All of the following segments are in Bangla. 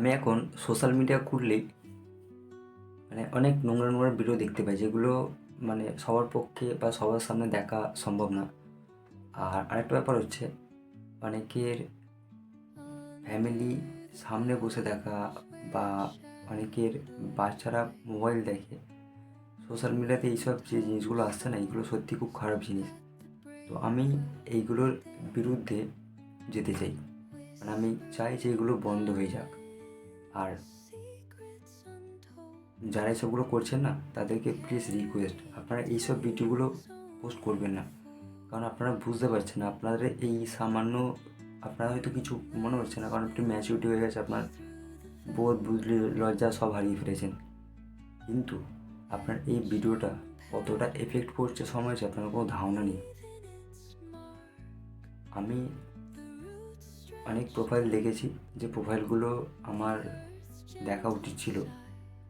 আমি এখন সোশ্যাল মিডিয়া খুললেই মানে অনেক নোংরা নোংরা ভিডিও দেখতে পাই, যেগুলো মানে সবার পক্ষে বা সবার সামনে দেখা সম্ভব না। আর আরেকটা ব্যাপার হচ্ছে, অনেকের ফ্যামিলি সামনে বসে দেখা বা অনেকের বাচ্চারা মোবাইল দেখে সোশ্যাল মিডিয়াতে এইসব যে জিনিসগুলো আসছে না এইগুলো সত্যি খুব খারাপ জিনিস। তো আমি এইগুলোর বিরুদ্ধে যেতে চাই। মানে আমি চাই যে এগুলো বন্ধ হয়ে যাক। আর যারা এসবগুলো করছেন না, তাদেরকে প্লিজ রিকোয়েস্ট আপনারা এইসব ভিডিওগুলো পোস্ট করবেন না। কারণ আপনারা বুঝতে পারছেন না, আপনাদের এই সামান্য, আপনার হয়তো কিছু মনে হচ্ছে না, কারণ একটু ম্যাচিউরিটি হয়ে গেছে, আপনার বোধ বুঝলি লজ্জা সব হারিয়ে ফেলেছেন। কিন্তু আপনার এই ভিডিওটা কতটা এফেক্ট করছে সমাজে আপনার কোনো ধারণা নেই। আমি অনেক প্রোফাইল দেখেছি, যে প্রোফাইলগুলো আমার দেখা উচিত ছিল।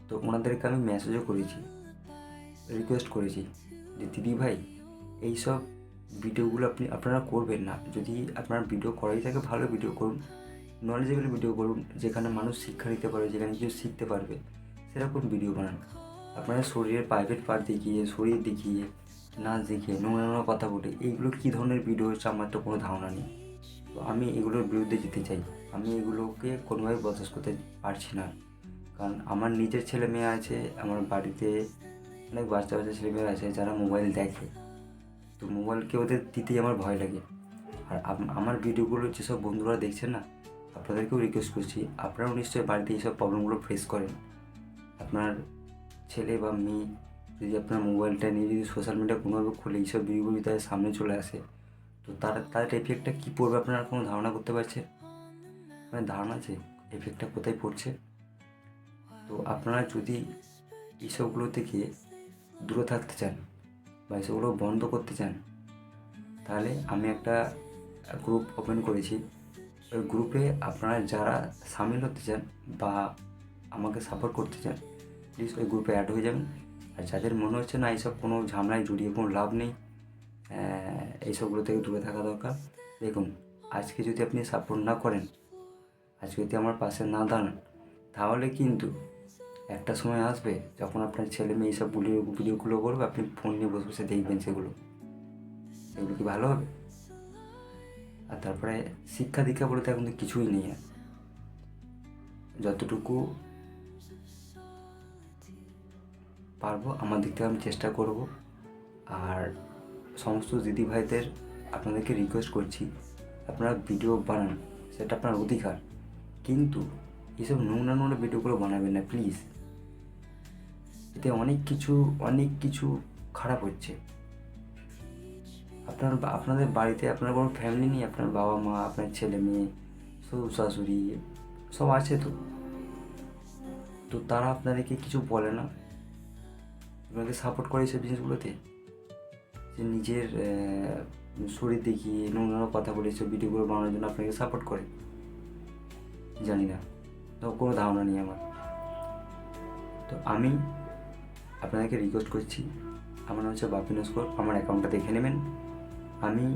তো ওনাদেরকে আমি মেসেজও করেছি রিকোয়েস্ট করেছি যে, দিদি ভাই এইসব ভিডিওগুলো আপনি, আপনারা করবেন না। যদি আপনার ভিডিও করাই থাকে, ভালো ভিডিও করুন। নলেজেবল ভিডিও করুন, যেখানে মানুষ শিক্ষা নিতে পারবে, যেখানে কিছু শিখতে পারবে, সেরকম ভিডিও বানান। আপনারা শরীরের প্রাইভেট পার্ট দেখিয়ে, শরীর দেখিয়ে, নাচ দেখিয়ে, নোংরা নোংরা কথা বলে, এইগুলো কী ধরনের ভিডিও হচ্ছে, আমার তো কোনো ধারণা নেই। তো আমি এগুলোর বিরুদ্ধে যেতে চাই। আমি এগুলোকে কোনোভাবে বরদাস্ত করতে পারছি না। কারণ আমার নিজের ছেলে মেয়ে আছে, আমার বাড়িতে অনেক বাচ্চা বাচ্চা ছেলে মেয়ে আছে যারা মোবাইল দেখে। তো মোবাইলকে ওদের দিতেই আমার ভয় লাগে। আর আমার ভিডিওগুলো যেসব বন্ধুরা দেখছেন না, আপনাদেরকেও রিকোয়েস্ট করছি, আপনারাও নিশ্চয়ই বাড়িতে এইসব প্রবলেমগুলো ফেস করেন। আপনার ছেলে বা মেয়ে যদি আপনার মোবাইলটা নিয়ে যদি সোশ্যাল মিডিয়া কোনোভাবে খুলে, এইসব ভিডিওগুলো তাদের সামনে চলে আসে তো তার তাদের এফেক্টটা কী পড়বে আপনারা কোনো ধারণা করতে পারছেন? মানে ধারণা আছে এফেক্টটা কোথায় পড়ছে? তো আপনারা যদি এইসবগুলো থেকে দূরে থাকতে চান বা এসবগুলো বন্ধ করতে চান, তাহলে আমি একটা গ্রুপ ওপেন করেছি। ওই গ্রুপে আপনারা যারা সামিল হতে চান বা আমাকে সাপোর্ট করতে চান প্লিজ ওই গ্রুপে অ্যাড হয়ে যাবেন। আর যাদের মনে হচ্ছে না এইসব কোনো ঝামেলায় জড়িয়ে কোনো লাভ নেই এইসবগুলো থেকে দূরে থাকা দরকার। দেখুন, আজকে যদি আপনি সাপোর্ট না করেন, আজকে যদি আমার পাশে না দাঁড়ান, তাহলে কিন্তু একটা সময় আসবে যখন আপনার ছেলে মেয়ে এইসব ভিডিও ভিডিওগুলো করবে, আপনি ফোন নিয়ে বসে বসে দেখবেন সেগুলো। সেগুলো কি ভালো হবে? আর তারপরে শিক্ষা দীক্ষা বলতে এখন তো কিছুই নেই আর। যতটুকু পারব, আমার দিক থেকে আমি চেষ্টা করব। আর সমস্ত দিদি ভাইদের আপনাদেরকে রিকোয়েস্ট করছি, আপনারা ভিডিও বানান, সেটা আপনার অধিকার। কিন্তু এইসব নোংরা নোংরা ভিডিওগুলো বানাবেন না প্লিজ এতে অনেক কিছু অনেক কিছু খারাপ হচ্ছে। আপনার আপনাদের বাড়িতে আপনার কোনো ফ্যামিলি নেই, আপনার বাবা মা, আপনার ছেলে মেয়ে, শ্বশুর শাশুড়ি, সব আছে তো। তো তারা আপনাদেরকে কিছু বলে না। আপনাকে সাপোর্ট করে এইসব জিনিসগুলোতে? যে নিজের শরীর দেখিয়ে নোংরা কথা বলে সব ভিডিওগুলো বানানোর জন্য আপনাকে সাপোর্ট করে। জানি না। তো কোনো ধারণা নেই আমার। তো আমি আপনাদেরকে রিকোয়েস্ট করছি, আমার নাম হচ্ছে বাপি নস্কর আমার অ্যাকাউন্টটা দেখে নেবেন। আমি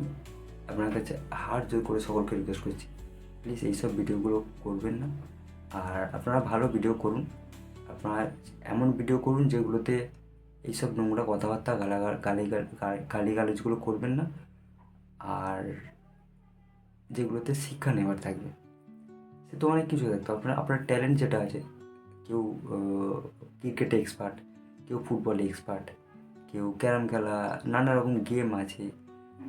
আপনার কাছে হার জোর করে সকলকে রিকোয়েস্ট করছি। প্লিজ এইসব ভিডিওগুলো করবেন না। আর আপনারা ভালো ভিডিও করুন। আপনারা এমন ভিডিও করুন যেগুলোতে এইসব নোংরা কথাবার্তা, গালাগাল গালি, গালিগালজগুলো করবেন না। আর যেগুলোতে শিক্ষা নেওয়ার থাকবে। সে তো অনেক কিছু থাকতো আপনার আপনার ট্যালেন্ট যেটা আছে, কেউ ক্রিকেটে এক্সপার্ট কেউ ফুটবলে এক্সপার্ট কেউ ক্যারাম খেলা, নানা রকম গেম আছে।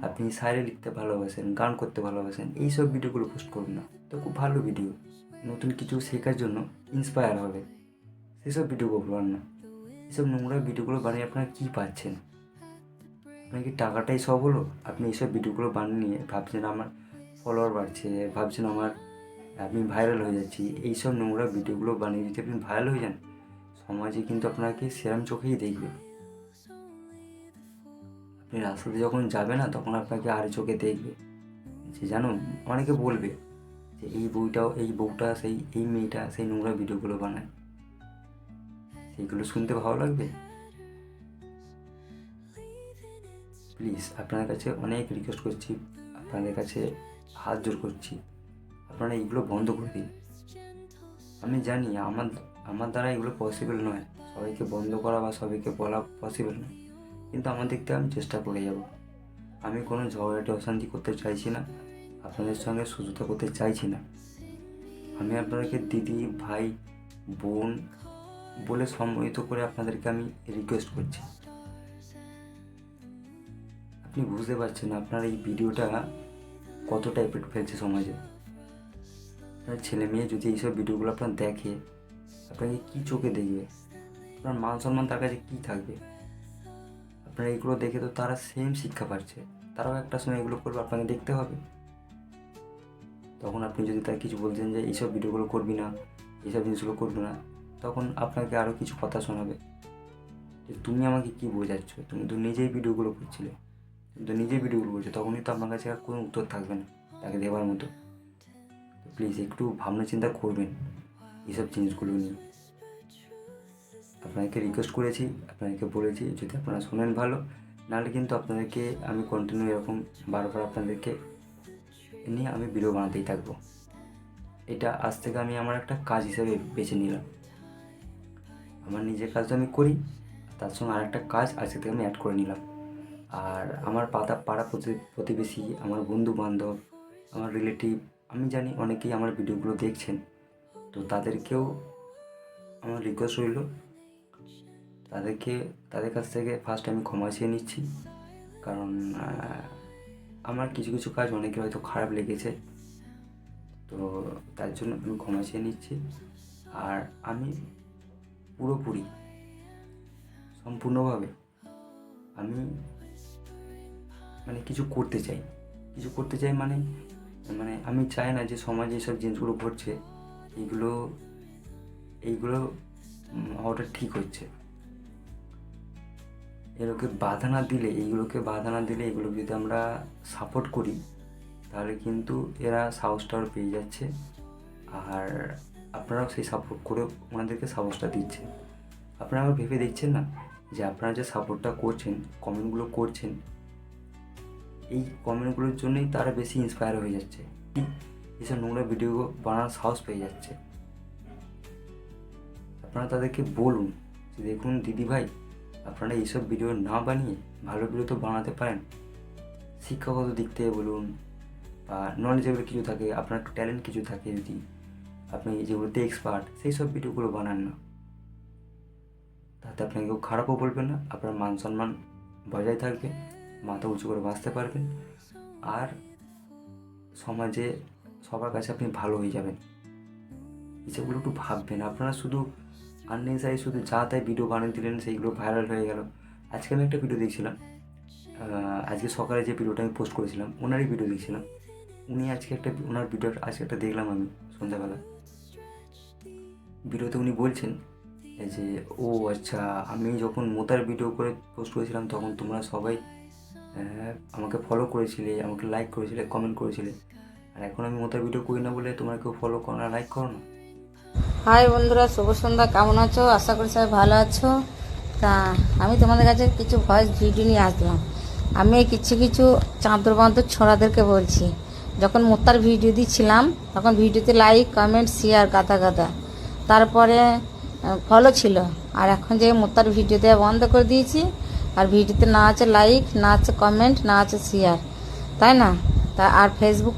আপনি শায়রি লিখতে ভালোবাসেন, গান করতে ভালোবাসেন, এইসব ভিডিওগুলো পোস্ট করুন না। তো খুব ভালো ভিডিও নতুন কিছু শেখার জন্য ইন্সপায়ার হবে। সেসব ভিডিওগুলো বানান না। এসব নোংরা ভিডিওগুলো বানিয়ে আপনারা কী পাচ্ছেন? আপনার কি টাকাটাই সব হলো? আপনি এইসব ভিডিওগুলো বানিয়ে ভাবছেন আমার ফলোয়ার বাড়ছে, ভাবছেন আমার, আমি ভাইরাল হয়ে যাচ্ছি, এইসব নোংরা ভিডিওগুলো বানিয়ে যদি আপনি ভাইরাল হয়ে যান, সমাজে কিন্তু আপনাকে সেরাম চোখেই দেখবে। আপনি রাস্তাতে যখন যাবে না, তখন আপনাকে আর চোখে দেখবে। যে জানো, অনেকে বলবে যে এই বইটাও, এই বউটা সেই, এই মেয়েটা সেই নোংরা ভিডিওগুলো বানায়। সেইগুলো শুনতে ভালো লাগবে? প্লিজ আপনাদের কাছে অনেক রিকোয়েস্ট করছি, আপনাদের কাছে হাত জোর করছি। আপনারা এইগুলো বন্ধ করে দিন। আমি জানি, আমার আমার দ্বারা এগুলো পসিবল নয়। সবাইকে বন্ধ করা বা সবাইকে বলা পসিবল নয়। কিন্তু আমার দিক থেকে আমি চেষ্টা করে যাব। আমি কোনো ঝগড়াটে অশান্তি করতে চাইছি না। আপনাদের সঙ্গে সুযোগতা করতে চাইছি না। আমি আপনাদেরকে দিদি, ভাই, বোন বলে সম্মিলিত করে আপনাদেরকে আমি রিকোয়েস্ট করছি। আপনি বুঝতে পারছেন আপনার এই ভিডিওটা কতটা এফেক্ট ফেলছে সমাজে? আপনার ছেলে মেয়ে যদি এইসব ভিডিওগুলো আপনার দেখে, আপনাকে কী চোখে দেখবে? আপনার মান সম্মান তার কাছে কী থাকবে? আপনার এইগুলো দেখে তো তারা সেম শিক্ষা পাচ্ছে। তারাও একটা সময় এগুলো করবে, আপনাকে দেখতে হবে। তখন আপনি যদি তার কিছু বলছেন যে, এইসব ভিডিওগুলো করবি না, এইসব জিনিসগুলো করবি না তখন আপনাকে আরও কিছু কথা শোনাবে। যে তুমি আমাকে কী বোঝাচ্ছ? তুমি তো নিজেই ভিডিওগুলো করছিলে। তুমি তো নিজেই ভিডিওগুলো করছ, তখনই তো আপনার কাছে আর কোনো উত্তর থাকবে না, তাকে দেওয়ার মতো। প্লিজ একটু ভাবনা চিন্তা করবেন এইসব জিনিসগুলো নিয়ে। আপনাকে রিকোয়েস্ট করেছি, আপনাকে বলেছি, যদি আপনারা শোনেন ভালো, নাহলে কিন্তু আপনাদেরকে আমি কন্টিনিউ এরকম বারবার আপনাদেরকে নিয়ে আমি ভিডিও বানাতেই থাকব। এটা আজ থেকে আমি আমার একটা কাজ হিসেবে বেছে নিলাম। আমার নিজের কাজটা আমি করি, তার সঙ্গে আরেকটা কাজ আজকে থেকে আমি অ্যাড করে নিলাম। আর আমার পাতা, পাড়া প্রতি- প্রতিবেশী, আমার বন্ধু বান্ধব আমার রিলেটিভ আমি জানি অনেকেই আমার ভিডিওগুলো দেখছেন, তো তাদেরকেও আমার রিকোয়েস্ট রইল। তাদেরকে, তাদের কাছ থেকে ফার্স্ট আমি ক্ষমা চেয়ে নিচ্ছি, কারণ আমার কিছু কিছু কাজ অনেকের হয়তো খারাপ লেগেছে, তো তার জন্য আমি ক্ষমা চেয়ে নিচ্ছি। আর আমি পুরোপুরি, সম্পূর্ণভাবে আমি মানে কিছু করতে চাই। কিছু করতে চাই মানে মানে আমি চাই না যে সমাজে এসব জিনিসগুলো ঘটছে এইগুলো এইগুলো হওয়াটা ঠিক হচ্ছে। এগুলোকে বাধা না দিলে, এইগুলোকে বাধা না দিলে, এগুলো যদি আমরা সাপোর্ট করি, তাহলে কিন্তু এরা সাহসটাও পেয়ে যাচ্ছে। আর আপনারাও সেই সাপোর্ট করে ওনাদেরকে সাহসটা দিচ্ছেন। আপনারা আবার ভেবে দেখছেন না যে আপনারা যে সাপোর্টটা করছেন কমেন্টগুলো করছেন, এই কমেন্টগুলোর জন্যই তারা বেশি ইন্সপায়ার হয়ে যাচ্ছে। এইসব নোংরা ভিডিও বানানোর সাহস পেয়ে যাচ্ছে। আপনারা তাদেরকে বলুন যে দেখুন, দিদি ভাই, আপনারা এইসব ভিডিও না বানিয়ে ভালো ভিডিও তো বানাতে পারেন। শিক্ষাগত দিক থেকে বলুন বা নলেজেবল কিছু থাকে, আপনার ট্যালেন্ট কিছু থাকে যদি আপনি যেগুলোতে এক্সপার্ট সেই সব ভিডিওগুলো বানান না। তাতে আপনাকে কেউ খারাপও বলবেন না, আপনার মান সম্মান বজায় থাকবে, মাথা উঁচু করে বাঁচতে পারবেন, আর সমাজে সবার কাছে আপনি ভালো হয়ে যাবেন। এসবগুলো একটু ভাববেন, আপনারা শুধু আননেসারি শুধু যা তাই ভিডিও বানিয়ে দিলেন, সেইগুলো ভাইরাল হয়ে গেল। আজকে আমি একটা ভিডিও দেখছিলাম আজকে সকালে যে ভিডিওটা আমি পোস্ট করেছিলাম, ওনারই ভিডিও দেখছিলাম। উনি আজকে একটা, ওনার ভিডিও আজকে একটা দেখলাম আমি সন্ধ্যাবেলা। ভিডিওতে উনি বলছেন যে, ও আচ্ছা আমি যখন মোতার ভিডিও করে পোস্ট করেছিলাম, তখন তোমরা সবাই আমাকে ফলো করেছিলে, আমাকে লাইক করেছিলে কমেন্ট করেছিলে। আর এখন আমি মোতার ভিডিও করি না বলে তোমরা কেউ ফলো করো না লাইক করো না? হাই বন্ধুরা, শুভ সন্ধ্যা, কেমন আছো? আশা করি সবাই ভালো আছো। তা, আমি তোমাদের কাছে কিছু ভয়েস ভিডিও নিয়ে আসলাম। আমি কিছু কিছু চাঁদর বাঁদর ছোড়াদেরকে বলছি। যখন মোত্তার ভিডিও দিচ্ছিলাম তখন ভিডিওতে লাইক কমেন্ট শেয়ার গাদা গাদা। তারপরে ফলো ছিল। আর এখন যে মোত্তার ভিডিও দেওয়া বন্ধ করে দিয়েছি, আর ভিডিওতে না আছে লাইক না আছে কমেন্ট না আছে শেয়ার তাই না? তা আর ফেসবুক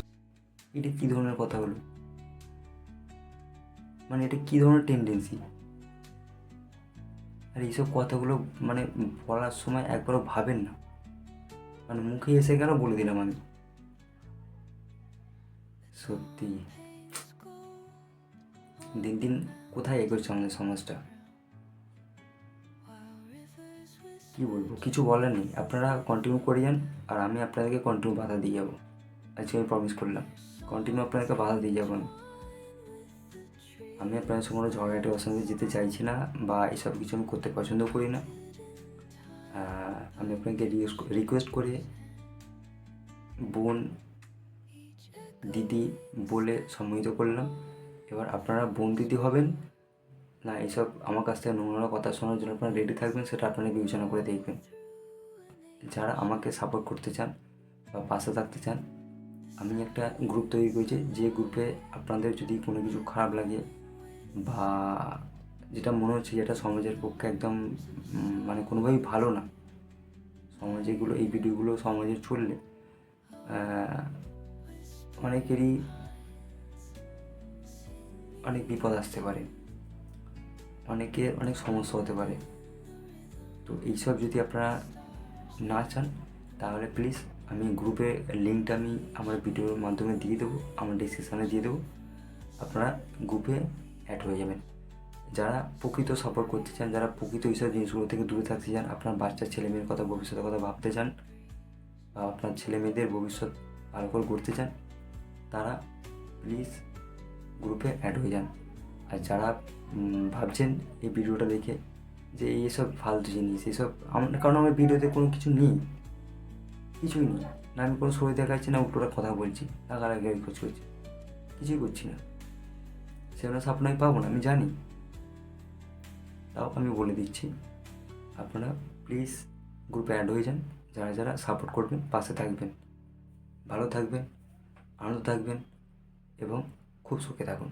এটা কী ধরনের কথা হলো মানে এটা কী ধরনের টেন্ডেন্সি আর এইসব কথাগুলো মানে বলার সময় একবারও ভাবেন না। মানে মুখে এসে গেল বলে দিলাম আমি? সত্যি। দিন দিন কোথায় এগোচ্ছে আমাদের সমাজটা? কি বলব? কিছু বলার নেই। আপনারা কন্টিনিউ করে যান, আর আমি আপনাদেরকে কন্টিনিউ বাধা দিয়ে যাব। আজকে আমি প্রমিস করলাম কন্টিনিউ আপনাদেরকে বাধা দিয়ে যাব আমি আমি আপনাদের সঙ্গে ঝগড়াটে অসঙ্গে যেতে চাইছি না, বা এসব কিছু আমি করতে পছন্দ করি না। আমি আপনাকে রিকোয়েস্ট করে, বোন, দিদি, বলে সম্মিলিত করলাম। এবার আপনারা বোন দিদি হবেন। না, এসব আমার কাছ থেকে নোংরা কথা শোনার জন্য আপনারা রেডি থাকবেন, সেটা আপনারা বিবেচনা করে দেখবেন। যারা আমাকে সাপোর্ট করতে চান বা পাশে থাকতে চান, আমি একটা গ্রুপ তৈরি করেছি, যে গ্রুপে আপনাদের যদি কোনো কিছু খারাপ লাগে বা যেটা মনে হচ্ছে যেটা সমাজের পক্ষে একদম মানে কোনোভাবেই ভালো না, সমাজে এগুলো, এই ভিডিওগুলো সমাজে চললে অনেকেরই অনেক বিপদ আসতে পারে। অনেকের অনেক সমস্যা হতে পারে। তো এইসব যদি আপনারা না চান, তাহলে প্লিজ আমি গ্রুপে লিঙ্কটা আমি আমার ভিডিওর মাধ্যমে দিয়ে দেবো, আমার ডিসক্রিপশানে দিয়ে দেবো। আপনারা গ্রুপে অ্যাড হয়ে যাবেন। যারা প্রকৃত সাপোর্ট করতে চান, যারা প্রকৃত এইসব জিনিসগুলো থেকে দূরে থাকতে চান, আপনার বাচ্চার ছেলে মেয়ের কথা, ভবিষ্যতের কথা ভাবতে চান, বা আপনার ছেলে মেয়েদের ভবিষ্যৎ ভালো করে করতে চান, তারা প্লিজ গ্রুপে অ্যাড হয়ে যান। আর যারা ভাবছেন এই ভিডিওটা দেখে যে এইসব ফালতু জিনিস এইসব আমার কারণ আমার ভিডিওতে কোনো কিছু নেই। কিছুই নেই। না আমি কোনো শরীর দেখাচ্ছি, না উল্টোটা কথা বলছি। টাকার আগে খোঁজ করছি কিছুই করছি না। সেগুলো আমি পাবো না, আমি জানি। তাও আমি বলে দিচ্ছি। আপনারা প্লিজ গ্রুপে অ্যাড হয়ে যান। যারা যারা সাপোর্ট করবেন, পাশে থাকবেন। ভালো থাকবেন, আনন্দ থাকবেন এবং খুব সুখে থাকুন।